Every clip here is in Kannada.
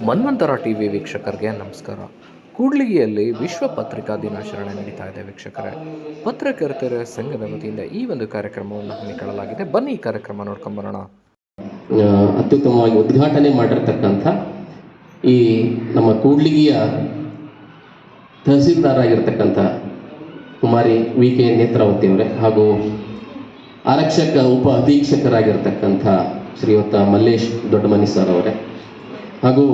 ಮನ್ವಂತರ ಟಿವಿ ವೀಕ್ಷಕರಿಗೆ ನಮಸ್ಕಾರ. ಕೂಡ್ಲಿಗಿಯಲ್ಲಿ ವಿಶ್ವ ಪತ್ರಿಕಾ ದಿನಾಚರಣೆ ನಡೀತಾ ಇದೆ ವೀಕ್ಷಕರೇ. ಪತ್ರಕರ್ತರ ಸಂಘದ ವತಿಯಿಂದ ಈ ಒಂದು ಕಾರ್ಯಕ್ರಮವನ್ನು ಹಮ್ಮಿಕೊಳ್ಳಲಾಗಿದೆ. ಬನ್ನಿ ಈ ಕಾರ್ಯಕ್ರಮ ನೋಡ್ಕೊಂಬರೋಣ ಬರೋಣ. ಅತ್ಯುತ್ತಮವಾಗಿ ಉದ್ಘಾಟನೆ ಮಾಡಿರ್ತಕ್ಕಂಥ ಈ ನಮ್ಮ ಕೂಡ್ಲಿಗಿಯ ತಹಸೀಲ್ದಾರ್ ಆಗಿರ್ತಕ್ಕಂಥ ಕುಮಾರಿ ವಿ ಕೆ ನೇತ್ರಾವತಿ ಅವರೇ ಹಾಗೂ ಆರಕ್ಷಕ ಉಪ ಅಧೀಕ್ಷಕರಾಗಿರ್ತಕ್ಕಂಥ ಶ್ರೀಯುತ ಮಲ್ಲೇಶ್ ದೊಡ್ಡಮನಿ ಸರ್ ಅವರೇ. ಹಾಗೂ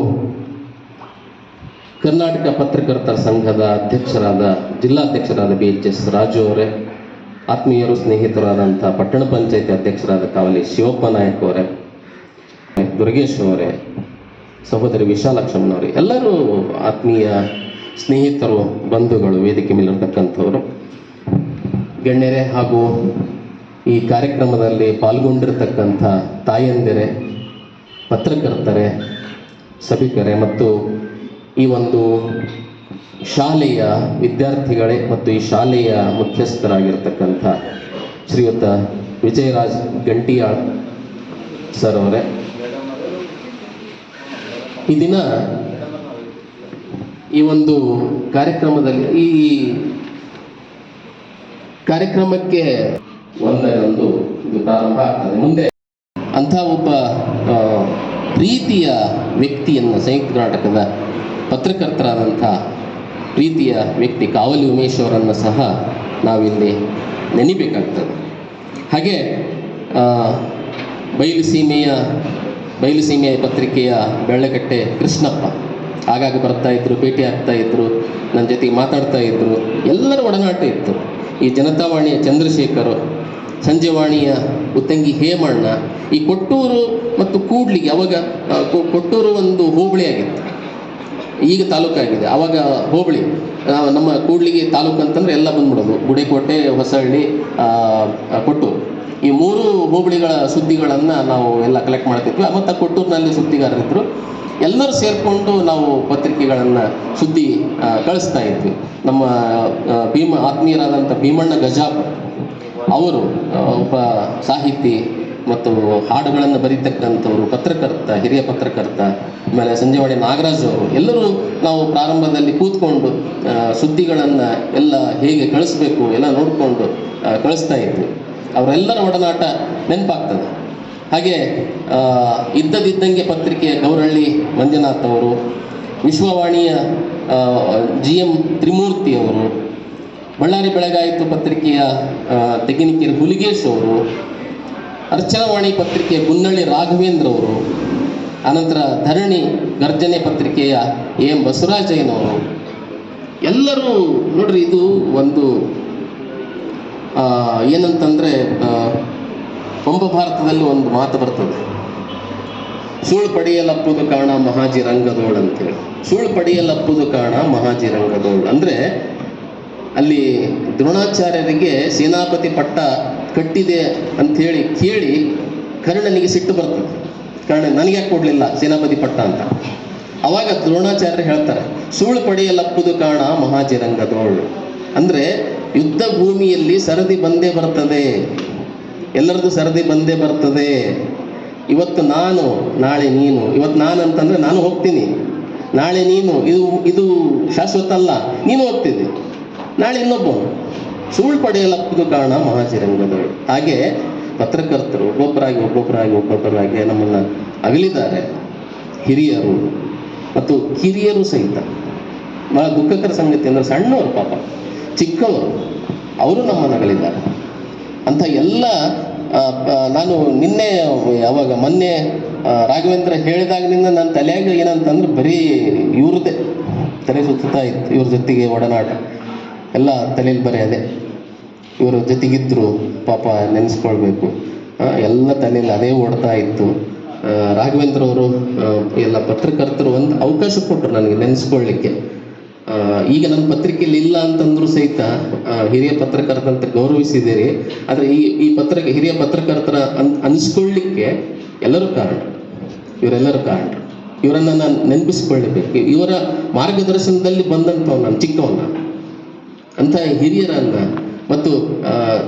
ಕರ್ನಾಟಕ ಪತ್ರಕರ್ತರ ಸಂಘದ ಅಧ್ಯಕ್ಷರಾದ ಜಿಲ್ಲಾಧ್ಯಕ್ಷರಾದ ಬಿ ಎಚ್ ಎಸ್ ರಾಜು ಅವರೇ, ಆತ್ಮೀಯರು ಸ್ನೇಹಿತರಾದಂಥ ಪಟ್ಟಣ ಪಂಚಾಯಿತಿ ಅಧ್ಯಕ್ಷರಾದ ಕಾವಲಿ ಶಿವಪ್ಪ ನಾಯಕ್ ಅವರೇ, ದುರ್ಗೇಶ್ ಅವರೇ, ಸಹೋದರಿ ವಿಶಾಲಕ್ಷಮ್ಮನವರೇ ಎಲ್ಲರೂ ಆತ್ಮೀಯ ಸ್ನೇಹಿತರು, ಬಂಧುಗಳು, ವೇದಿಕೆ ಮೇಲಿರ್ತಕ್ಕಂಥವರು ಗಣ್ಯರೇ ಹಾಗೂ ಈ ಕಾರ್ಯಕ್ರಮದಲ್ಲಿ ಪಾಲ್ಗೊಂಡಿರತಕ್ಕಂಥ ತಾಯಂದಿರೆ, ಪತ್ರಕರ್ತರೇ ಸಭಿಕರೇ, ಮತ್ತು ಈ ಒಂದು ಶಾಲೆಯ ವಿದ್ಯಾರ್ಥಿಗಳೇ ಮತ್ತು ಈ ಶಾಲೆಯ ಮುಖ್ಯಸ್ಥರಾಗಿರ್ತಕ್ಕಂಥ ಶ್ರೀಯುತ ವಿಜಯರಾಜ್ ಗಂಟಿಯಾಳ್ ಸರ್ ಅವರೇ. ಈ ದಿನ ಈ ಒಂದು ಕಾರ್ಯಕ್ರಮದಲ್ಲಿ, ಈ ಕಾರ್ಯಕ್ರಮಕ್ಕೆ ಒಂದೇ ಒಂದು ಪ್ರಾರಂಭ ಆಗ್ತದೆ. ಮುಂದೆ ಅಂಥ ಒಬ್ಬ ಪ್ರೀತಿಯ ವ್ಯಕ್ತಿಯನ್ನು ಸಂಯುಕ್ತ ನಾಟಕದ ಪತ್ರಕರ್ತರಾದಂಥ ಪ್ರೀತಿಯ ವ್ಯಕ್ತಿ ಕಾವಲಿ ಉಮೇಶ್ ಅವರನ್ನು ಸಹ ನಾವಿಲ್ಲಿ ನೆನಿಬೇಕಾಗ್ತದೆ. ಹಾಗೆ ಬಯಲುಸೀಮೆಯ ಬಯಲುಸೀಮೆಯ ಪತ್ರಿಕೆಯ ಬೆಳ್ಳಗಟ್ಟೆ ಕೃಷ್ಣಪ್ಪ, ಆಗಾಗ ಬರ್ತಾ ಇದ್ರು, ಭೇಟಿ ಆಗ್ತಾ ಇದ್ರು ನನ್ನ ಜೊತೆಗೆ ಮಾತಾಡ್ತಾ ಇದ್ರು, ಎಲ್ಲರ ಒಡನಾಟ ಇತ್ತು. ಈ ಜನತಾವಾಣಿಯ ಚಂದ್ರಶೇಖರ್ ಸಂಜೆವಾಣಿಯ ಉತ್ತಂಗಿ ಹೇಮಣ್ಣ ಈ ಕೊಟ್ಟೂರು ಮತ್ತು ಕೂಡ್ಲಿಗೆ ಅವಾಗ ಕೊಟ್ಟೂರು ಒಂದು ಹೋಬಳಿ ಆಗಿತ್ತು. ಈಗ ತಾಲೂಕಾಗಿದೆ ಅವಾಗ ಹೋಬಳಿ ನಮ್ಮ ಕೂಡ್ಲಿಗೆ ತಾಲೂಕು ಅಂತಂದ್ರೆ ಎಲ್ಲ ಬಂದ್ಬಿಡೋದು. ಗುಡೇಕೋಟೆ, ಹೊಸಹಳ್ಳಿ ಕೊಟ್ಟೂರು. ಈ ಮೂರು ಹೋಬಳಿಗಳ ಸುದ್ದಿಗಳನ್ನು ನಾವು ಎಲ್ಲ ಕಲೆಕ್ಟ್ ಮಾಡ್ತಿದ್ವಿ. ಮತ್ತು ಕೊಟ್ಟೂರಿನಲ್ಲಿ ಸುದ್ದಿಗಾರರಿದ್ದರು ಎಲ್ಲರೂ ಸೇರಿಕೊಂಡು ನಾವು ಪತ್ರಿಕೆಗಳನ್ನು ಸುದ್ದಿ ಕಳಿಸ್ತಾ ಇದ್ವಿ. ನಮ್ಮ ಭೀಮ, ಆತ್ಮೀಯರಾದಂಥ ಭೀಮಣ್ಣ ಗಜಾಪ್. ಅವರು ಒಬ್ಬ ಸಾಹಿತಿ ಮತ್ತು ಹಾಡುಗಳನ್ನು ಬರೀತಕ್ಕಂಥವ್ರು, ಪತ್ರಕರ್ತ, ಹಿರಿಯ ಪತ್ರಕರ್ತ, ಆಮೇಲೆ ಸಂಜೆವಾಡಿ ನಾಗರಾಜ್ ಅವರು, ಎಲ್ಲರೂ ನಾವು ಪ್ರಾರಂಭದಲ್ಲಿ ಕೂತ್ಕೊಂಡು ಸುದ್ದಿಗಳನ್ನು ಎಲ್ಲ ಹೇಗೆ ಕಳಿಸ್ಬೇಕು, ಎಲ್ಲ ನೋಡಿಕೊಂಡು ಕಳಿಸ್ತಾ ಇದ್ವಿ. ಅವರೆಲ್ಲರ ಒಡನಾಟ ನೆನಪಾಗ್ತದೆ. ಹಾಗೆ ಇದ್ದದಿದ್ದಂಗೆ ಪತ್ರಿಕೆಯ ಗೌರಳ್ಳಿ ಮಂಜುನಾಥ್ ಅವರು, ವಿಶ್ವವಾಣಿಯ ಜಿ ಎಂ ತ್ರಿಮೂರ್ತಿ ಅವರು ಬಳ್ಳಾರಿ ಬೆಳಗಾಯಿತು ಪತ್ರಿಕೆಯ ತೆಗಿನಿಕೇರಿ ಹುಲಿಗೇಶ್ ಅವರು ಅರ್ಚನವಾಣಿ ಪತ್ರಿಕೆಯ ಗುನ್ನಳ್ಳಿ ರಾಘವೇಂದ್ರ ಅವರು ಅನಂತರ ಧರಣಿ ಗರ್ಜನೆ ಪತ್ರಿಕೆಯ ಎ ಎಂ ಬಸವರಾಜಯ್ಯನವರು ಎಲ್ಲರೂ ನೋಡ್ರಿ ಇದು ಒಂದು ಏನಂತಂದರೆ ಆ, ಭಾರತದಲ್ಲಿ ಒಂದು ಮಾತು ಬರ್ತದೆ. ಸುಳ್ಳು ಪಡೆಯಲಪ್ಪುದು ಕಾಣ ಮಹಾಜಿ ರಂಗದೋಳ್ ಅಂತೇಳಿ. ಸುಳ್ಳು ಪಡೆಯಲಪ್ಪುದು ಕಾಣ ಮಹಾಜಿ ರಂಗದೋಳ್ ಅಂದ್ರೆ ಅಲ್ಲಿ ದ್ರೋಣಾಚಾರ್ಯರಿಗೆ ಸೇನಾಪತಿ ಪಟ್ಟ ಕಟ್ಟಿದೆ ಅಂಥೇಳಿ ಕೇಳಿ ಕರ್ಣನಿಗೆ ಸಿಟ್ಟು ಬರ್ತದೆ. ಕರ್ಣ, ನನಗೆ ಕೊಡಲಿಲ್ಲ ಸೇನಾಪತಿ ಪಟ್ಟ ಅಂತ? ಅವಾಗ ದ್ರೋಣಾಚಾರ್ಯರು ಹೇಳ್ತಾರೆ, ಸುಳ್ಳು ಪಡೆಯಲಪ್ಪುದು ಕಾಣ ಮಹಾಜಿ ರಂಗದೋಳು ಅಂದರೆ ಯುದ್ಧ ಭೂಮಿಯಲ್ಲಿ ಸರದಿ ಬಂದೇ ಬರ್ತದೆ. ಎಲ್ಲರದು ಸರದಿ ಬಂದೇ ಬರ್ತದೆ. ಇವತ್ತು ನಾನು, ನಾಳೆ ನೀನು. ಇವತ್ತು ನಾನು ಅಂತಂದರೆ ನಾನು ಹೋಗ್ತೀನಿ. ನಾಳೆ ನೀನು, ಇದು ಇದು ಶಾಶ್ವತ ಅಲ್ಲ. ನೀನು ಹೋಗ್ತಿದ್ದಿ. ನಾಳೆ ಇನ್ನೊಬ್ಬ ಸುಳ್ಳು ಪಡೆಯಲಪ್ಪುದು ಕಾರಣ ಮಹಾಜಿರಂಗದವರು ಹಾಗೆ ಪತ್ರಕರ್ತರು ಒಬ್ಬೊಬ್ಬರಾಗಿ ಒಬ್ಬೊಬ್ಬರಾಗಿ ಒಬ್ಬೊಬ್ಬರಾಗಿ ನಮ್ಮನ್ನು ಅಗಲಿದ್ದಾರೆ. ಹಿರಿಯರು ಮತ್ತು ಕಿರಿಯರು ಸಹಿತ. ಬಹಳ ದುಃಖಕರ ಸಂಗತಿ ಅಂದರೆ ಸಣ್ಣವರು ಪಾಪ. ಚಿಕ್ಕವರು. ಅವರು ನಮ್ಮನ್ನು ಅಗಲಿದ್ದಾರೆ. ಅಂತ ಎಲ್ಲ ನಾನು ನಿನ್ನೆ, ಯಾವಾಗ ಮೊನ್ನೆ ರಾಘವೇಂದ್ರ ಹೇಳಿದಾಗಿನಿಂದ ನನ್ನ ತಲೆಯಾಗ ಏನಂತಂದ್ರೆ ಬರೀ ಇವ್ರದ್ದೇ. ತಲೆ ಸುತ್ತಾ ಇತ್ತು ಇವ್ರ ಜೊತೆಗೆ ಒಡನಾಟ. ಎಲ್ಲ ತಲೆಯಲ್ಲಿ ಬರೀ ಅದೇ. ಇವರು ಜೊತೆಗಿದ್ರು, ಪಾಪ ನೆನೆಸ್ಕೊಳ್ಬೇಕು. ಎಲ್ಲ ತಲೆಯಲ್ಲಿ ಅದೇ ಓಡ್ತಾ ಇತ್ತು. ರಾಘವೇಂದ್ರ ಅವರು ಎಲ್ಲ ಪತ್ರಕರ್ತರು ಒಂದು ಅವಕಾಶ ಕೊಟ್ಟರು ನನಗೆ ನೆನೆಸ್ಕೊಳ್ಳಿಕ್ಕೆ ಈಗ ನನ್ನ ಪತ್ರಿಕೆಯಲ್ಲಿ ಇಲ್ಲ ಅಂತಂದ್ರೂ ಸಹಿತ ಹಿರಿಯ ಪತ್ರಕರ್ತ ಅಂತ ಗೌರವಿಸಿದ್ದೀರಿ. ಆದರೆ ಈ ಈ ಪತ್ರ ಹಿರಿಯ ಪತ್ರಕರ್ತರ ಅನ್ ಅನಿಸ್ಕೊಳ್ಳಿಕ್ಕೆ ಎಲ್ಲರೂ ಕಾರಣ. ಇವರೆಲ್ಲರೂ ಕಾರಣ. ಇವರನ್ನು ನಾನು ನೆನಪಿಸ್ಕೊಳ್ಳಬೇಕು ಇವರ ಮಾರ್ಗದರ್ಶನದಲ್ಲಿ ಬಂದಂಥವ್ ನಾನು ಚಿಕ್ಕವನ್ನ ಅಂತ ಹಿರಿಯರನ್ನ ಮತ್ತು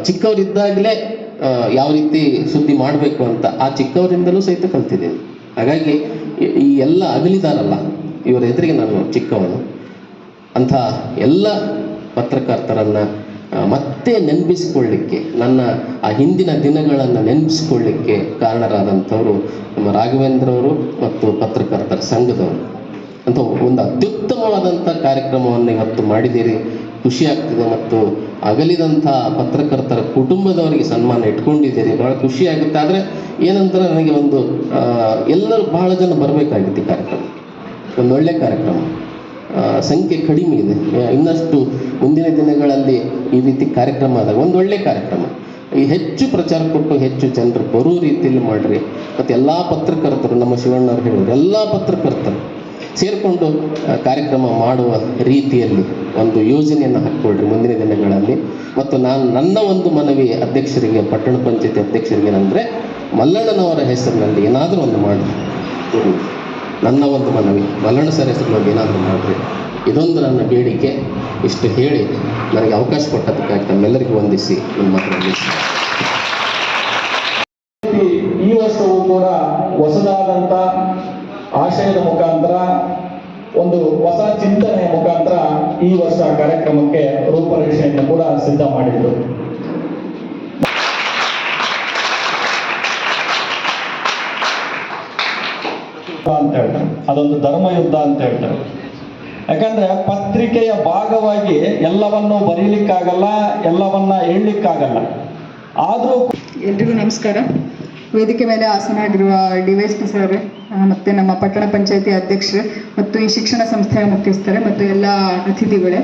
ಚಿಕ್ಕವರಿದ್ದಾಗಲೇ ಯಾವ ರೀತಿ ಸುದ್ದಿ ಮಾಡಬೇಕು ಅಂತ ಆ ಚಿಕ್ಕವರಿಂದಲೂ ಸಹಿತ ಕಲ್ತಿದ್ದೇನೆ ಹಾಗಾಗಿ ಈ- ಈ ಎಲ್ಲ ಅಗಲಿದಾರಲ್ಲ, ಇವರ ಎದುರಿಗೆ ನಾನು ಚಿಕ್ಕವನು. ಅಂಥ ಎಲ್ಲ ಪತ್ರಕರ್ತರನ್ನು ಮತ್ತೆ ನೆನಪಿಸಿಕೊಳ್ಳಿಕ್ಕೆ, ನನ್ನ ಆ ಹಿಂದಿನ ದಿನಗಳನ್ನು ನೆನಪಿಸಿಕೊಳ್ಳಿಕ್ಕೆ ಕಾರಣರಾದಂಥವರು ನಮ್ಮ ರಾಘವೇಂದ್ರವರು ಮತ್ತು ಪತ್ರಕರ್ತರ ಸಂಘದವರು. ಅಂತ ಒಂದು ಅತ್ಯುತ್ತಮವಾದಂಥ ಕಾರ್ಯಕ್ರಮವನ್ನು ಇವತ್ತು ಮಾಡಿದ್ದೀರಿ. ಖುಷಿ ಆಗ್ತಿದೆ ಮತ್ತು ಅಗಲಿದಂಥ ಪತ್ರಕರ್ತರ ಕುಟುಂಬದವರಿಗೆ ಸನ್ಮಾನ ಇಟ್ಕೊಂಡಿದ್ದೀರಿ ಭಾಳ ಖುಷಿ ಆಗುತ್ತೆ ಆದರೆ ಏನಂದ್ರೆ ನನಗೆ ಒಂದು ಎಲ್ಲರೂ ಬಹಳ ಜನ ಬರಬೇಕಾಗಿತ್ತು ಈ ಕಾರ್ಯಕ್ರಮ. ಒಂದು ಒಳ್ಳೆ ಕಾರ್ಯಕ್ರಮ. ಸಂಖ್ಯೆ ಕಡಿಮೆ ಇದೆ. ಇನ್ನಷ್ಟು ಮುಂದಿನ ದಿನಗಳಲ್ಲಿ ಈ ರೀತಿ ಕಾರ್ಯಕ್ರಮ ಆದಾಗ ಒಂದು ಒಳ್ಳೆ ಕಾರ್ಯಕ್ರಮ. ಈ ಹೆಚ್ಚು ಪ್ರಚಾರ ಕೊಟ್ಟು ಹೆಚ್ಚು ಜನರು ಬರೋ ರೀತಿಯಲ್ಲಿ ಮಾಡಿರಿ. ಮತ್ತು ಎಲ್ಲ ಪತ್ರಕರ್ತರು, ನಮ್ಮ ಶಿವಣ್ಣವ್ರು ಹೇಳಿದ್ರು, ಎಲ್ಲ ಪತ್ರಕರ್ತರು ಸೇರಿಕೊಂಡು ಕಾರ್ಯಕ್ರಮ ಮಾಡುವ ರೀತಿಯಲ್ಲಿ ಒಂದು ಯೋಜನೆಯನ್ನು ಹಾಕ್ಕೊಳ್ರಿ ಮುಂದಿನ ದಿನಗಳಲ್ಲಿ. ಮತ್ತು ನಾನು ನನ್ನ ಒಂದು ಮನವಿ ಅಧ್ಯಕ್ಷರಿಗೆ, ಪಟ್ಟಣ ಪಂಚಾಯತಿ ಅಧ್ಯಕ್ಷರಿಗೆ ಏನಂದರೆ, ಮಲ್ಲಣ್ಣನವರ ಹೆಸರಿನಲ್ಲಿ ಏನಾದರೂ ಒಂದು ಮಾಡಿ ನನ್ನ ಒಂದು ಮನವಿ, ಮಲ್ಲಣ್ಣ ಸರ್ ಹೆಸರಿನಲ್ಲಿ ಏನಾದರೂ ಮಾಡಿರಿ. ಇದೊಂದು ನನ್ನ ಬೇಡಿಕೆ. ಇಷ್ಟು ಹೇಳಿ ನನಗೆ ಅವಕಾಶ ಕೊಟ್ಟದಕ್ಕಾಗಿ ತಮ್ಮೆಲ್ಲರಿಗೂ ವಂದಿಸಿ ಮಾತನ್ನು ಮುಗಿಸ್ತೇನೆ. ಈ- ವರ್ಷವೂ ಕೂಡ ಹೊಸದಾದಂತ ಆಶಯದ ಮುಖಾಂತರ, ಒಂದು ಹೊಸ ಚಿಂತನೆಯ ಮುಖಾಂತರ ಈ ವರ್ಷ ಕಾರ್ಯಕ್ರಮಕ್ಕೆ ರೂಪರೇಷೆಯನ್ನು ಕೂಡ ಸಿದ್ಧ ಮಾಡಿದ್ರು. ಅಂತ ಹೇಳ್ತಾರೆ. ಅದೊಂದು ಧರ್ಮ ಯುದ್ಧ ಅಂತ ಹೇಳ್ತಾರೆ. ಯಾಕಂದ್ರೆ ಪತ್ರಿಕೆಯ ಭಾಗವಾಗಿ ಎಲ್ಲವನ್ನು ಬರೀಲಿಕ್ಕಾಗಲ್ಲ, ಎಲ್ಲವನ್ನ ಹೇಳಲಿಕ್ಕಾಗಲ್ಲ. ಆದ್ರೂ ಎಲ್ರಿಗೂ ನಮಸ್ಕಾರ. ವೇದಿಕೆ ಮೇಲೆ ಆಸನಾಗಿರುವ ಡಿ ಪಿ ಸರ್ ಮತ್ತು ನಮ್ಮ ಪಟ್ಟಣ ಪಂಚಾಯತಿ ಅಧ್ಯಕ್ಷರು ಮತ್ತು ಈ ಶಿಕ್ಷಣ ಸಂಸ್ಥೆಯ ಮುಖ್ಯಸ್ಥರೇ ಮತ್ತು ಎಲ್ಲ ಅತಿಥಿಗಳೇ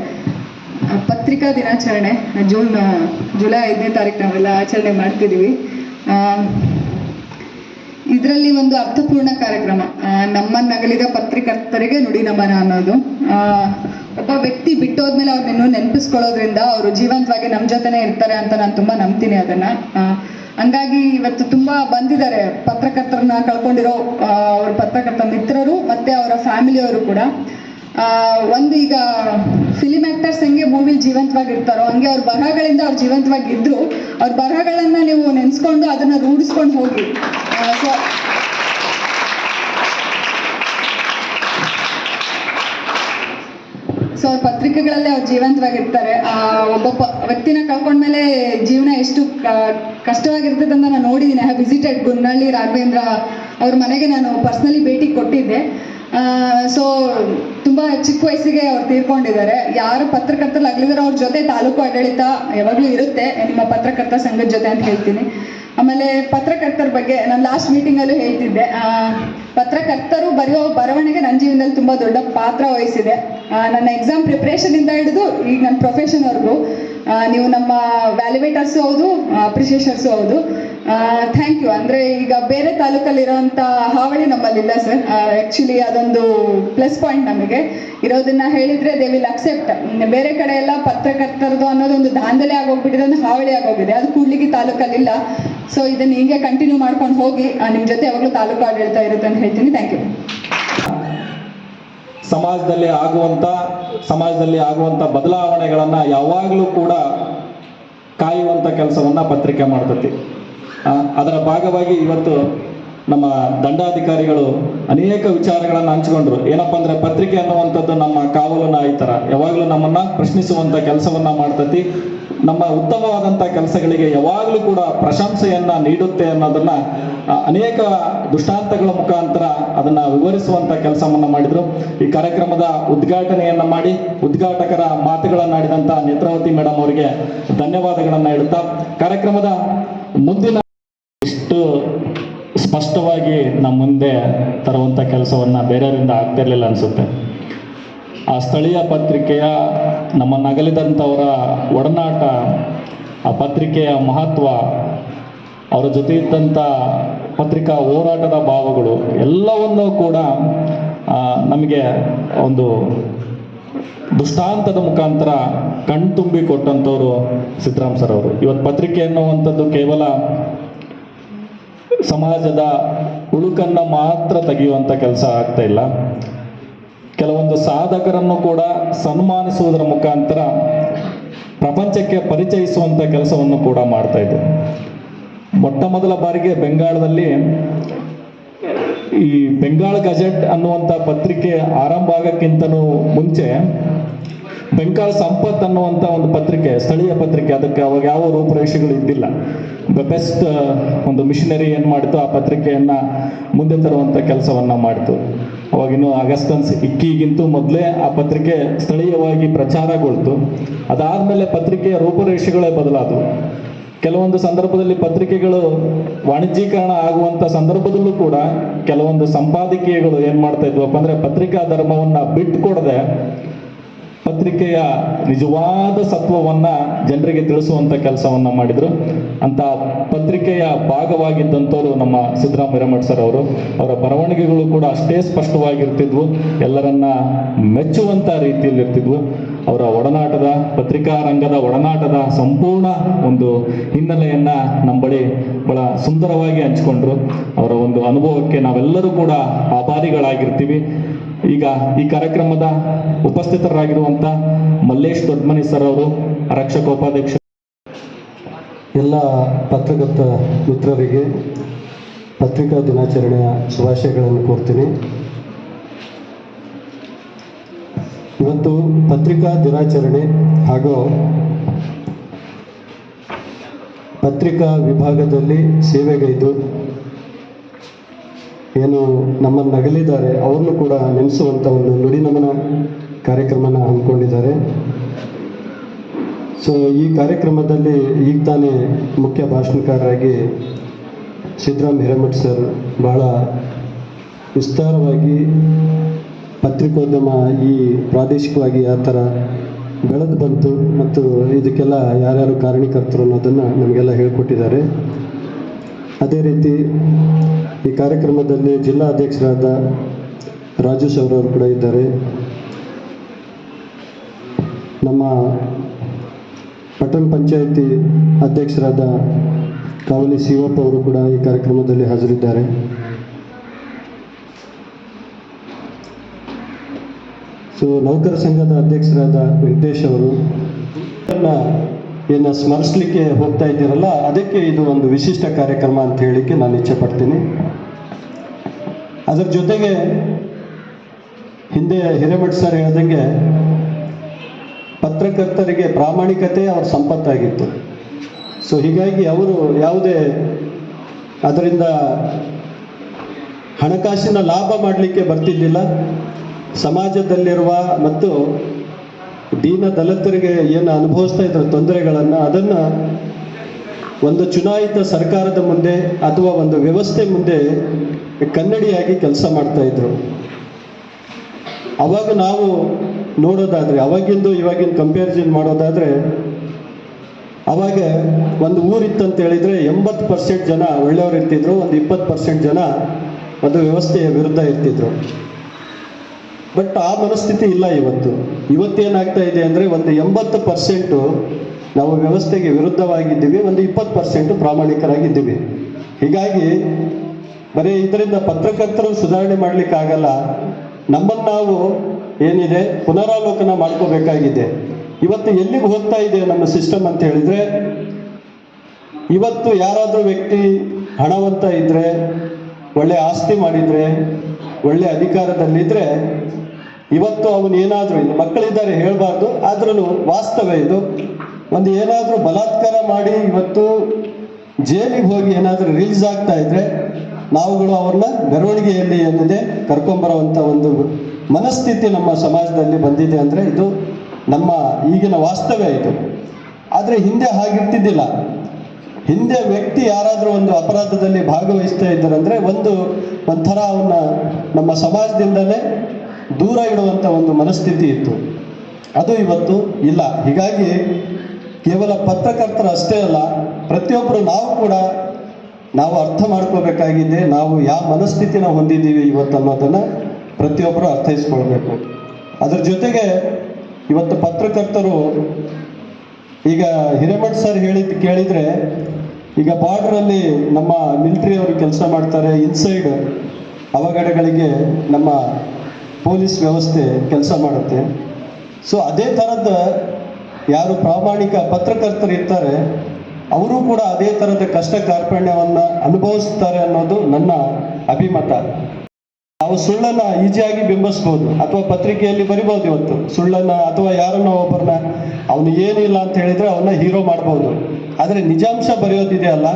ಪತ್ರಿಕಾ ದಿನಾಚರಣೆ ಜೂನ್ ಜುಲೈ ಐದನೇ ತಾರೀಕು ನಾವೆಲ್ಲ ಆಚರಣೆ ಮಾಡ್ತಿದ್ದೀವಿ. ಇದರಲ್ಲಿ ಒಂದು ಅರ್ಥಪೂರ್ಣ ಕಾರ್ಯಕ್ರಮ ನಮ್ಮ ನಮ್ಮನ್ನಗಲಿದ ಪತ್ರಿಕರ್ತರಿಗೆ ನುಡಿ ನಮನ ಅನ್ನೋದು. ಒಬ್ಬ ವ್ಯಕ್ತಿ ಬಿಟ್ಟೋದ್ಮೇಲೆ ಅವ್ರನ್ನ ನೆನಪಿಸ್ಕೊಳ್ಳೋದ್ರಿಂದ ಅವರು ಜೀವಂತವಾಗಿ ನಮ್ಮ ಜೊತೆನೇ ಇರ್ತಾರೆ ಅಂತ ನಾನು ತುಂಬಾ ನಂಬ್ತೀನಿ ಅದನ್ನ. ಹಂಗಾಗಿ ಇವತ್ತು ತುಂಬಾ ಬಂದಿದ್ದಾರೆ ಪತ್ರಕರ್ತರನ್ನ ಕಳ್ಕೊಂಡಿರೋ ಅವ್ರ ಪತ್ರಕರ್ತ ಮಿತ್ರರು ಮತ್ತೆ ಅವರ ಫ್ಯಾಮಿಲಿಯವರು ಕೂಡ. ಒಂದು ಈಗ ಫಿಲಿಮ್ ಆಕ್ಟರ್ಸ್ ಹೆಂಗೆ ಮೂವಿಲಿ ಜೀವಂತವಾಗಿ ಇರ್ತಾರೋ ಹಂಗೆ ಅವ್ರ ಬರಹಗಳಿಂದ ಅವ್ರು ಜೀವಂತವಾಗಿ ಇದ್ರು ಅವ್ರ ಬರಹಗಳನ್ನ ನೀವು ನೆನೆಸ್ಕೊಂಡು ಅದನ್ನ ರೂಢಿಸ್ಕೊಂಡು ಹೋಗಿ. ಸೊ ಸೊ ಅವ್ರ ಪತ್ರಿಕೆಗಳಲ್ಲೇ ಅವ್ರು ಜೀವಂತವಾಗಿರ್ತಾರೆ. ಒಬ್ಬ ವ್ಯಕ್ತಿನ ಕಳ್ಕೊಂಡ್ಮೇಲೆ ಜೀವನ ಎಷ್ಟು ಕಷ್ಟವಾಗಿರ್ತದೆ ಅಂತ ನಾನು ನೋಡಿದ್ದೀನಿ I have visited Gunnalli Raghavendra ಅವ್ರ ಮನೆಗೆ ನಾನು ಪರ್ಸ್ನಲಿ ಭೇಟಿ ಕೊಟ್ಟಿದ್ದೆ. ಸೊ ತುಂಬ ಚಿಕ್ಕ ವಯಸ್ಸಿಗೆ ಅವ್ರು ತೀರ್ಕೊಂಡಿದ್ದಾರೆ. ಯಾರು ಪತ್ರಕರ್ತರು ಅಗಲಿದಾರೋ ಅವ್ರ ಜೊತೆ ತಾಲೂಕು ಆಡಳಿತ ಯಾವಾಗಲೂ ಇರುತ್ತೆ. ನಿಮ್ಮ ಪತ್ರಕರ್ತ ಸಂಘದ ಜೊತೆ ಅಂತ ಹೇಳ್ತೀನಿ. ಆಮೇಲೆ ಪತ್ರಕರ್ತರ ಬಗ್ಗೆ ನಾನು ಲಾಸ್ಟ್ ಮೀಟಿಂಗಲ್ಲೂ ಹೇಳ್ತಿದ್ದೆ. ಪತ್ರಕರ್ತರು ಬರೆಯೋ ಬರವಣಿಗೆ ನನ್ನ ಜೀವನದಲ್ಲಿ ತುಂಬ ದೊಡ್ಡ ಪಾತ್ರ ವಹಿಸಿದೆ. ನನ್ನ ಎಕ್ಸಾಮ್ ಪ್ರಿಪ್ರೇಷನಿಂದ ಹಿಡಿದು ಈಗ ನನ್ನ ಪ್ರೊಫೆಷನ್ವರೆಗೂ ನೀವು ನಮ್ಮ ವ್ಯಾಲ್ಯುವೇಟರ್ಸು ಹೌದು ಅಪ್ರಿಷಿಯೇಷರ್ಸು ಹೌದು. ಥ್ಯಾಂಕ್ ಯು ಅಂದರೆ ಈಗ ಬೇರೆ ತಾಲೂಕಲ್ಲಿರೋಂಥ ಹಾವಳಿ ನಮ್ಮಲ್ಲಿಲ್ಲ ಸರ್ ಆ್ಯಕ್ಚುಲಿ ಅದೊಂದು ಪ್ಲಸ್ ಪಾಯಿಂಟ್ ನಮಗೆ. ಇರೋದನ್ನ ಹೇಳಿದರೆ ದೇ ವಿಲ್ ಅಕ್ಸೆಪ್ಟ್ ಬೇರೆ ಕಡೆ ಎಲ್ಲ ಪತ್ರಕರ್ತರದು ಅನ್ನೋದೊಂದು ದಾಂಧಲೆ ಆಗೋಗ್ಬಿಟ್ಟಿದೆ, ಒಂದು ಹಾವಳಿ ಆಗೋಗಿದೆ. ಅದು ಕೂಡ್ಲಿಗಿ ತಾಲೂಕಲ್ಲಿಲ್ಲ. ಸೊ ಇದನ್ನು ಹೀಗೆ ಕಂಟಿನ್ಯೂ ಮಾಡ್ಕೊಂಡು ಹೋಗಿ ನಿಮ್ಮ ಜೊತೆ ಯಾವಾಗಲೂ ತಾಲೂಕು ಆಡಳಿತ ಇರುತ್ತೆ ಅಂತ ಹೇಳ್ತೀನಿ. ಥ್ಯಾಂಕ್ ಯು ಸಮಾಜದಲ್ಲಿ ಆಗುವಂತ ಸಮಾಜದಲ್ಲಿ ಆಗುವಂತ ಬದಲಾವಣೆಗಳನ್ನು ಯಾವಾಗಲೂ ಕೂಡ ಕಾಯುವಂಥ ಕೆಲಸವನ್ನು ಪತ್ರಿಕೆ ಮಾಡ್ತತಿ. ಅದರ ಭಾಗವಾಗಿ ಇವತ್ತು ನಮ್ಮ ದಂಡಾಧಿಕಾರಿಗಳು ಅನೇಕ ವಿಚಾರಗಳನ್ನು ಹಂಚಿಕೊಂಡ್ರು. ಏನಪ್ಪಾ ಅಂದ್ರೆ ಪತ್ರಿಕೆ ಅನ್ನುವಂಥದ್ದು ನಮ್ಮ ಕಾವಲು ಆಯ್ತಾರ ಯಾವಾಗಲೂ ನಮ್ಮನ್ನ ಪ್ರಶ್ನಿಸುವಂತ ಕೆಲಸವನ್ನ ಮಾಡ್ತತಿ. ನಮ್ಮ ಉತ್ತಮವಾದಂಥ ಕೆಲಸಗಳಿಗೆ ಯಾವಾಗಲೂ ಕೂಡ ಪ್ರಶಂಸೆಯನ್ನ ನೀಡುತ್ತೆ ಅನ್ನೋದನ್ನ ಅನೇಕ ದುಷ್ಟಾಂತಗಳ ಮುಖಾಂತರ ಅದನ್ನ ವಿವರಿಸುವಂತ ಕೆಲಸವನ್ನ ಮಾಡಿದ್ರು. ಈ ಕಾರ್ಯಕ್ರಮದ ಉದ್ಘಾಟನೆಯನ್ನ ಮಾಡಿ, ಉದ್ಘಾಟಕರ ಮಾತುಗಳನ್ನಾಡಿದಂತ ನೇತ್ರಾವತಿ ಮೇಡಮ್ ಅವರಿಗೆ ಧನ್ಯವಾದಗಳನ್ನ ಇಡುತ್ತಾ ಕಾರ್ಯಕ್ರಮದ ಮುಂದಿನ ಸ್ಪಷ್ಟವಾಗಿ ನಮ್ಮ ಮುಂದೆ ತರುವಂಥ ಕೆಲಸವನ್ನು ಬೇರೆಯವರಿಂದ ಆಗ್ತಿರಲಿಲ್ಲ ಅನಿಸುತ್ತೆ. ಆ ಸ್ಥಳೀಯ ಪತ್ರಿಕೆಯ ನಮ್ಮ ನಗಲಿದಂಥವರ ಒಡನಾಟ, ಆ ಪತ್ರಿಕೆಯ ಮಹತ್ವ, ಅವರ ಜೊತೆ ಇದ್ದಂಥ ಪತ್ರಿಕಾ ಹೋರಾಟದ ಭಾವಗಳು ಎಲ್ಲವನ್ನೂ ಕೂಡ ನಮಗೆ ಒಂದು ದುಷ್ಟಾಂತದ ಮುಖಾಂತರ ಕಣ್ತುಂಬಿ ಕೊಟ್ಟಂಥವ್ರು ಸಿದ್ದರಾಮ್ ಸರ್ ಅವರು. ಇವತ್ತು ಪತ್ರಿಕೆ ಅನ್ನುವಂಥದ್ದು ಕೇವಲ ಸಮಾಜದ ಉಳುಕನ್ನು ಮಾತ್ರ ತೆಗೆಯುವಂಥ ಕೆಲಸ ಆಗ್ತಾ ಇಲ್ಲ. ಕೆಲವೊಂದು ಸಾಧಕರನ್ನು ಕೂಡ ಸನ್ಮಾನಿಸುವುದರ ಮುಖಾಂತರ ಪ್ರಪಂಚಕ್ಕೆ ಪರಿಚಯಿಸುವಂಥ ಕೆಲಸವನ್ನು ಕೂಡ ಮಾಡ್ತಾ ಇದೆ ಮೊಟ್ಟ ಮೊದಲ ಬಾರಿಗೆ ಬೆಂಗಾಳದಲ್ಲಿ ಈ ಬೆಂಗಾಳ್ ಗಜೆಟ್ ಅನ್ನುವಂಥ ಪತ್ರಿಕೆ ಆರಂಭ ಆಗಕ್ಕಿಂತನೂ ಮುಂಚೆ ಬೆಂಗಾಲ್ ಸಂಪತ್ ಅನ್ನುವಂಥ ಒಂದು ಪತ್ರಿಕೆ, ಸ್ಥಳೀಯ ಪತ್ರಿಕೆ. ಅದಕ್ಕೆ ಅವಾಗ ಯಾವ ರೂಪುರೇಷೆಗಳು ಇದ್ದಿಲ್ಲ. ಬೆಸ್ಟ್ ಒಂದು ಮಿಷನರಿ ಏನು ಮಾಡಿತು, ಆ ಪತ್ರಿಕೆಯನ್ನು ಮುಂದೆ ತರುವಂಥ ಕೆಲಸವನ್ನ ಮಾಡಿತು. ಅವಾಗಿನ್ನು ಅಗಸ್ಟನ್ಸ್ ಇಕ್ಕಿಗಿಂತೂ ಮೊದಲೇ ಆ ಪತ್ರಿಕೆ ಸ್ಥಳೀಯವಾಗಿ ಪ್ರಚಾರಗೊಳ್ತು. ಅದಾದಮೇಲೆ ಪತ್ರಿಕೆಯ ರೂಪುರೇಷೆಗಳೇ ಬದಲಾದವು. ಕೆಲವೊಂದು ಸಂದರ್ಭದಲ್ಲಿ ಪತ್ರಿಕೆಗಳು ವಾಣಿಜ್ಯೀಕರಣ ಆಗುವಂತ ಸಂದರ್ಭದಲ್ಲೂ ಕೂಡ ಕೆಲವೊಂದು ಸಂಪಾದಕೀಯಗಳು ಏನು ಮಾಡ್ತಾ ಇದ್ವಪ್ಪ ಅಂದ್ರೆ ಪತ್ರಿಕಾ ಧರ್ಮವನ್ನ ಬಿಟ್ಟುಕೊಡದೆ ಪತ್ರಿಕೆಯ ನಿಜವಾದ ಸತ್ವವನ್ನ ಜನರಿಗೆ ತಿಳಿಸುವಂತ ಕೆಲಸವನ್ನ ಮಾಡಿದ್ರು. ಅಂತ ಪತ್ರಿಕೆಯ ಭಾಗವಾಗಿದ್ದಂಥವ್ರು ನಮ್ಮ ಸಿದ್ದರಾಮಯ್ಯ ಸರ್ ಅವರು, ಅವರ ಬರವಣಿಗೆಗಳು ಕೂಡ ಅಷ್ಟೇ ಸ್ಪಷ್ಟವಾಗಿರ್ತಿದ್ವು. ಎಲ್ಲರನ್ನ ಮೆಚ್ಚುವಂತ ರೀತಿಯಲ್ಲಿ ಇರ್ತಿದ್ವು ಅವರ ಒಡನಾಟದ, ಪತ್ರಿಕಾ ರಂಗದ ಒಡನಾಟದ ಸಂಪೂರ್ಣ ಒಂದು ಹಿನ್ನೆಲೆಯನ್ನ ನಮ್ಮ ಬಳಿ ಬಹಳ ಸುಂದರವಾಗಿ ಹಂಚಿಕೊಂಡ್ರು. ಅವರ ಒಂದು ಅನುಭವಕ್ಕೆ ನಾವೆಲ್ಲರೂ ಕೂಡ ಆಭಾರಿಗಳಾಗಿರ್ತೀವಿ. ಈಗ ಈ ಕಾರ್ಯಕ್ರಮದ ಉಪಸ್ಥಿತರಾಗಿರುವಂತ ಮಲ್ಲೇಶ್ ದೊಡ್ಮನಿ ಸರ್ ಅವರು ಆರಕ್ಷಕೋಪಾಧ್ಯಕ್ಷ ಎಲ್ಲ ಪತ್ರಕರ್ತ ಮಿತ್ರರಿಗೆ ಪತ್ರಿಕಾ ದಿನಾಚರಣೆಯ ಶುಭಾಶಯಗಳನ್ನು ಕೋರ್ತೀನಿ. ಇವತ್ತು ಪತ್ರಿಕಾ ದಿನಾಚರಣೆ ಹಾಗೂ ಪತ್ರಿಕಾ ವಿಭಾಗದಲ್ಲಿ ಸೇವೆಗೈದು ಏನು ನಮ್ಮನ್ನು ನಗಲಿದ್ದಾರೆ, ಅವ್ರನ್ನು ಕೂಡ ನೆನೆಸುವಂಥ ಒಂದು ನುಡಿನಮನ ಕಾರ್ಯಕ್ರಮನ ಹಮ್ಮಿಕೊಂಡಿದ್ದಾರೆ. ಸೊ ಈ ಕಾರ್ಯಕ್ರಮದಲ್ಲಿ ಈಗ ತಾನೇ ಮುಖ್ಯ ಭಾಷಣಕಾರರಾಗಿ ಸಿದ್ದರಾಮ್ ಹಿರೇಮಠ್ ಸರ್ ಬಹಳ ವಿಸ್ತಾರವಾಗಿ ಪತ್ರಿಕೋದ್ಯಮ ಈ ಪ್ರಾದೇಶಿಕವಾಗಿ ಯಾವ ಥರ ಬೆಳೆದು ಬಂತು ಮತ್ತು ಇದಕ್ಕೆಲ್ಲ ಯಾರ್ಯಾರು ಕಾರಣೀಕರ್ತರು ಅನ್ನೋದನ್ನು ನಮಗೆಲ್ಲ ಹೇಳ್ಕೊಟ್ಟಿದ್ದಾರೆ. ಅದೇ ರೀತಿ ಈ ಕಾರ್ಯಕ್ರಮದಲ್ಲಿ ಜಿಲ್ಲಾ ಅಧ್ಯಕ್ಷರಾದ ರಾಜೇಶ್ ಅವರವರು ಅವರು ಕೂಡ ಇದ್ದಾರೆ. ನಮ್ಮ ಪಟ್ಟಣ ಪಂಚಾಯಿತಿ ಅಧ್ಯಕ್ಷರಾದ ಕಾವಲಿ ಶಿವಪ್ಪ ಅವರು ಕೂಡ ಈ ಕಾರ್ಯಕ್ರಮದಲ್ಲಿ ಹಾಜರಿದ್ದಾರೆ. ಸೊ ನೌಕರ ಸಂಘದ ಅಧ್ಯಕ್ಷರಾದ ವೆಂಕಟೇಶ್ ಅವರು ಏನು ಸ್ಮರಿಸಲಿಕ್ಕೆ ಹೋಗ್ತಾ ಇದ್ದೀರಲ್ಲ, ಅದಕ್ಕೆ ಇದು ಒಂದು ವಿಶಿಷ್ಟ ಕಾರ್ಯಕ್ರಮ ಅಂತ ಹೇಳಿಕ್ಕೆ ನಾನು ಇಚ್ಛೆ ಪಡ್ತೀನಿ ಅದರ ಜೊತೆಗೆ ಹಿಂದೆ ಹಿರೇಮಠ್ ಸರ್ ಹೇಳ್ದಂಗೆ ಪತ್ರಕರ್ತರಿಗೆ ಪ್ರಾಮಾಣಿಕತೆ ಅವ್ರ ಸಂಪತ್ತಾಗಿತ್ತು. ಸೊ ಹೀಗಾಗಿ ಅವರು ಯಾವುದೇ ಅದರಿಂದ ಹಣಕಾಸಿನ ಲಾಭ ಮಾಡಲಿಕ್ಕೆ ಬರ್ತಿದ್ದಿಲ್ಲ. ಸಮಾಜದಲ್ಲಿರುವ ಮತ್ತು ದೀನ ದಲಿತರಿಗೆ ಏನು ಅನುಭವಿಸ್ತಾ ಇದ್ರು ತೊಂದರೆಗಳನ್ನು, ಅದನ್ನು ಒಂದು ಚುನಾಯಿತ ಸರ್ಕಾರದ ಮುಂದೆ ಅಥವಾ ಒಂದು ವ್ಯವಸ್ಥೆ ಮುಂದೆ ಕನ್ನಡಿಯಾಗಿ ಕೆಲಸ ಮಾಡ್ತಾ ಇದ್ರು. ಅವಾಗ ನಾವು ನೋಡೋದಾದ್ರೆ, ಅವಾಗಿಂದು ಇವಾಗಿನ ಕಂಪ್ಯಾರಿಸನ್ ಮಾಡೋದಾದ್ರೆ, ಅವಾಗ ಒಂದು ಊರಿತ್ತಂತ ಹೇಳಿದ್ರೆ ಎಂಬತ್ತು ಪರ್ಸೆಂಟ್ ಜನ ಒಳ್ಳೆಯವರು ಇರ್ತಿದ್ರು, ಒಂದು ಇಪ್ಪತ್ತು ಪರ್ಸೆಂಟ್ ಜನ ಒಂದು ವ್ಯವಸ್ಥೆಯ ವಿರುದ್ಧ ಇರ್ತಿದ್ರು. ಬಟ್ ಆ ಮನಸ್ಥಿತಿ ಇಲ್ಲ ಇವತ್ತು. ಇವತ್ತೇನಾಗ್ತಾ ಇದೆ ಅಂದರೆ ಒಂದು ಎಂಬತ್ತು ಪರ್ಸೆಂಟು ನಾವು ವ್ಯವಸ್ಥೆಗೆ ವಿರುದ್ಧವಾಗಿದ್ದೀವಿ, ಒಂದು ಇಪ್ಪತ್ತು ಪರ್ಸೆಂಟು ಪ್ರಾಮಾಣಿಕರಾಗಿದ್ದೀವಿ. ಹೀಗಾಗಿ ಬರೀ ಇದರಿಂದ ಪತ್ರಕರ್ತರು ಸುಧಾರಣೆ ಮಾಡಲಿಕ್ಕಾಗಲ್ಲ, ನಮ್ಮನ್ನು ನಾವು ಏನಿದೆ ಪುನರಾಲೋಕನ ಮಾಡ್ಕೋಬೇಕಾಗಿದೆ. ಇವತ್ತು ಎಲ್ಲಿಗೆ ಹೋಗ್ತಾ ಇದೆ ನಮ್ಮ ಸಿಸ್ಟಮ್ ಅಂತ ಹೇಳಿದರೆ, ಇವತ್ತು ಯಾರಾದರೂ ವ್ಯಕ್ತಿ ಹಣವಂತ ಇದ್ದರೆ ಒಳ್ಳೆ ಆಸ್ತಿ ಮಾಡಿದರೆ, ಒಳ್ಳೆ ಅಧಿಕಾರದಲ್ಲಿದ್ರೆ ಇವತ್ತು ಅವನು ಏನಾದರೂ ಮಕ್ಕಳಿದ್ದಾರೆ ಹೇಳಬಾರ್ದು ಆದ್ರೂ ವಾಸ್ತವ ಇದು. ಒಂದು ಏನಾದರೂ ಬಲಾತ್ಕಾರ ಮಾಡಿ ಇವತ್ತು ಜೈಲಿಗೆ ಹೋಗಿ ಏನಾದರೂ ರಿಲೀಸ್ ಆಗ್ತಾ ಇದ್ರೆ ನಾವುಗಳು ಅವ್ರನ್ನ ಮೆರವಣಿಗೆಯಲ್ಲಿ ಏನಿದೆ ಕರ್ಕೊಂಬರುವಂಥ ಒಂದು ಮನಸ್ಥಿತಿ ನಮ್ಮ ಸಮಾಜದಲ್ಲಿ ಬಂದಿದೆ ಅಂದರೆ ಇದು ನಮ್ಮ ಈಗಿನ ವಾಸ್ತವ ಇದು. ಆದರೆ ಹಿಂದೆ ಹಾಗಿರ್ತಿದ್ದಿಲ್ಲ ಹಿಂದೆ ವ್ಯಕ್ತಿ ಯಾರಾದರೂ ಒಂದು ಅಪರಾಧದಲ್ಲಿ ಭಾಗವಹಿಸ್ತಾ ಇದ್ದಾರಂದ್ರೆ ಒಂದು ಒಂಥರ ಅವನ್ನ ನಮ್ಮ ಸಮಾಜದಿಂದಲೇ ದೂರ ಇಡುವಂಥ ಒಂದು ಮನಸ್ಥಿತಿ ಇತ್ತು. ಅದು ಇವತ್ತು ಇಲ್ಲ. ಹೀಗಾಗಿ ಕೇವಲ ಪತ್ರಕರ್ತರು ಅಷ್ಟೇ ಅಲ್ಲ, ಪ್ರತಿಯೊಬ್ಬರು ನಾವು ಕೂಡ ನಾವು ಅರ್ಥ ಮಾಡ್ಕೋಬೇಕಾಗಿದೆ ನಾವು ಯಾವ ಮನಸ್ಥಿತಿನ ಹೊಂದಿದ್ದೀವಿ ಇವತ್ತು ಅನ್ನೋದನ್ನು ಪ್ರತಿಯೊಬ್ಬರು ಅರ್ಥೈಸ್ಕೊಳ್ಬೇಕು. ಅದ್ರ ಜೊತೆಗೆ ಇವತ್ತು ಪತ್ರಕರ್ತರು ಈಗ ಹಿರೇಮಠ್ ಸರ್ ಹೇಳಿದ್ದು ಕೇಳಿದರೆ, ಈಗ ಬಾರ್ಡ್ರಲ್ಲಿ ನಮ್ಮ ಮಿಲಿಟ್ರಿಯವರು ಕೆಲಸ ಮಾಡ್ತಾರೆ ಇನ್ಸೈಡ್ ಅವಘಡಗಳಿಗೆ ನಮ್ಮ ಪೊಲೀಸ್ ವ್ಯವಸ್ಥೆ ಕೆಲಸ ಮಾಡುತ್ತೆ. ಸೊ ಅದೇ ಥರದ ಯಾರು ಪ್ರಾಮಾಣಿಕ ಪತ್ರಕರ್ತರು ಇರ್ತಾರೆ, ಅವರು ಕೂಡ ಅದೇ ಥರದ ಕಷ್ಟ ಕಾರ್ಪಣ್ಯವನ್ನು ಅನುಭವಿಸ್ತಾರೆ ಅನ್ನೋದು ನನ್ನ ಅಭಿಮತ. ನಾವು ಸುಳ್ಳನ್ನು ಈಜಿಯಾಗಿ ಬಿಂಬಿಸ್ಬೋದು ಅಥವಾ ಪತ್ರಿಕೆಯಲ್ಲಿ ಬರಿಬೋದು ಇವತ್ತು. ಸುಳ್ಳನ್ನು ಅಥವಾ ಯಾರನ್ನ ಒಬ್ಬರನ್ನ ಅವನು ಏನಿಲ್ಲ ಅಂತ ಹೇಳಿದರೆ ಅವನ್ನ ಹೀರೋ ಮಾಡ್ಬೋದು. ಆದರೆ ನಿಜಾಂಶ ಬರೆಯೋದಿದೆಯಲ್ಲ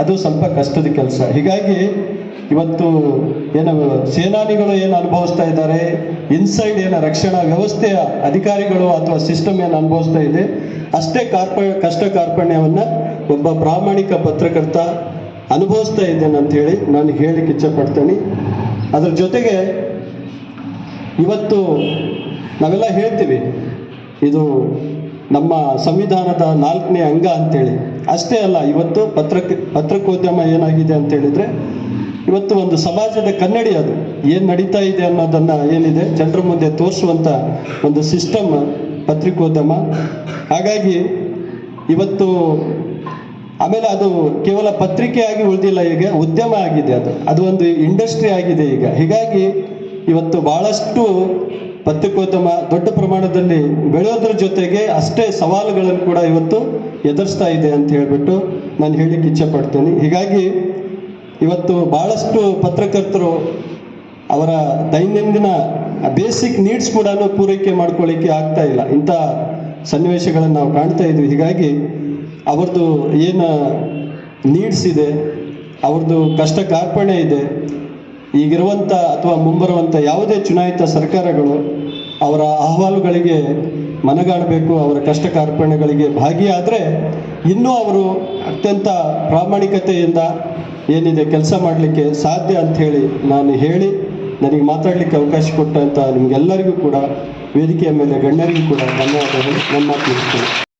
ಅದು ಸ್ವಲ್ಪ ಕಷ್ಟದ ಕೆಲಸ. ಹೀಗಾಗಿ ಇವತ್ತು ಏನು ಸೇನಾನಿಗಳು ಏನು ಅನುಭವಿಸ್ತಾ ಇದ್ದಾರೆ? ಇನ್ಸೈಡ್ ಏನು ರಕ್ಷಣಾ ವ್ಯವಸ್ಥೆಯ ಅಧಿಕಾರಿಗಳು ಅಥವಾ ಸಿಸ್ಟಮ್ ಏನು ಅನುಭವಿಸ್ತಾ ಇದೆ? ಅಷ್ಟೇ ಕಾರ್ಪ, ಕಷ್ಟ ಕಾರ್ಪಣ್ಯವನ್ನು ಒಬ್ಬ ಪ್ರಾಮಾಣಿಕ ಪತ್ರಕರ್ತ ಅನುಭವಿಸ್ತಾ ಇದ್ದೇನೆ ಅಂತ ಹೇಳಿ ನಾನು ಹೇಳಲಿಕ್ಕೆ ಇಚ್ಛಪಡ್ತೇನೆ. ಅದ್ರ ಜೊತೆಗೆ ಇವತ್ತು ನಾವೆಲ್ಲ ಹೇಳ್ತೀವಿ, ಇದು ನಮ್ಮ ಸಂವಿಧಾನದ ನಾಲ್ಕನೇ ಅಂಗ ಅಂತೇಳಿ. ಅಷ್ಟೇ ಅಲ್ಲ, ಇವತ್ತು ಪತ್ರಕ, ಪತ್ರಕೋದ್ಯಮ ಏನಾಗಿದೆ ಅಂತ ಹೇಳಿದ್ರೆ ಇವತ್ತು ಒಂದು ಸಮಾಜದ ಕನ್ನಡಿ ಅದು. ಏನು ನಡೀತಾ ಇದೆ ಅನ್ನೋದನ್ನ ಏನಿದೆ ಜನರ ಮುಂದೆ ತೋರಿಸುವಂಥ ಒಂದು ಸಿಸ್ಟಮ್ ಪತ್ರಿಕೋದ್ಯಮ. ಹಾಗಾಗಿ ಇವತ್ತು ಆಮೇಲೆ ಅದು ಕೇವಲ ಪತ್ರಿಕೆ ಆಗಿ ಉಳಿದಿಲ್ಲ ಈಗ, ಉದ್ಯಮ ಆಗಿದೆ ಅದು. ಅದು ಒಂದು ಇಂಡಸ್ಟ್ರಿ ಆಗಿದೆ ಈಗ. ಹೀಗಾಗಿ ಇವತ್ತು ಬಹಳಷ್ಟು ಪತ್ರಿಕೋದ್ಯಮ ದೊಡ್ಡ ಪ್ರಮಾಣದಲ್ಲಿ ಬೆಳೆಯೋದ್ರ ಜೊತೆಗೆ ಅಷ್ಟೇ ಸವಾಲುಗಳನ್ನು ಕೂಡ ಇವತ್ತು ಎದುರಿಸ್ತಾ ಇದೆ ಅಂತ ಹೇಳ್ಬಿಟ್ಟು ನಾನು ಹೇಳಿಕ್ಕೆ ಇಚ್ಛೆ ಪಡ್ತೇನೆ. ಹೀಗಾಗಿ ಇವತ್ತು ಬಹಳಷ್ಟು ಪತ್ರಕರ್ತರು ಅವರ ದೈನಂದಿನ ಬೇಸಿಕ್ ನೀಡ್ಸ್ ಕೂಡ ಪೂರೈಕೆ ಮಾಡ್ಕೊಳ್ಳಿಕ್ಕೆ ಆಗ್ತಾ ಇಲ್ಲ. ಇಂಥ ಸನ್ನಿವೇಶಗಳನ್ನು ನಾವು ಕಾಣ್ತಾ ಇದ್ವಿ. ಹೀಗಾಗಿ ಅವ್ರದ್ದು ಏನು ನೀಡ್ಸ್ ಇದೆ, ಅವ್ರದ್ದು ಕಷ್ಟ ಕಾರ್ಪಣೆ ಇದೆ, ಈಗಿರುವಂಥ ಅಥವಾ ಮುಂಬರುವಂಥ ಯಾವುದೇ ಚುನಾಯಿತ ಸರ್ಕಾರಗಳು ಅವರ ಅಹವಾಲುಗಳಿಗೆ ಮನಗಾಣಬೇಕು ಅವರ ಕಷ್ಟ ಕಾರ್ಪಣೆಗಳಿಗೆ ಭಾಗಿಯಾದರೆ ಇನ್ನೂ ಅವರು ಅತ್ಯಂತ ಪ್ರಾಮಾಣಿಕತೆಯಿಂದ ಏನಿದೆ ಕೆಲಸ ಮಾಡಲಿಕ್ಕೆ ಸಾಧ್ಯ ಅಂತ ಹೇಳಿ ನಾನು ಹೇಳಿ ನನಗೆ ಮಾತಾಡಲಿಕ್ಕೆ ಅವಕಾಶ ಕೊಟ್ಟಂಥ ನಿಮಗೆಲ್ಲರಿಗೂ ಕೂಡ ವೇದಿಕೆಯ ಮೇಲೆ ಗಣ್ಯರಿಗೂ ಕೂಡ ಧನ್ಯವಾದಗಳು. ನನ್ನ ಮಾತು ಮುಗಿಸ್ತೇನೆ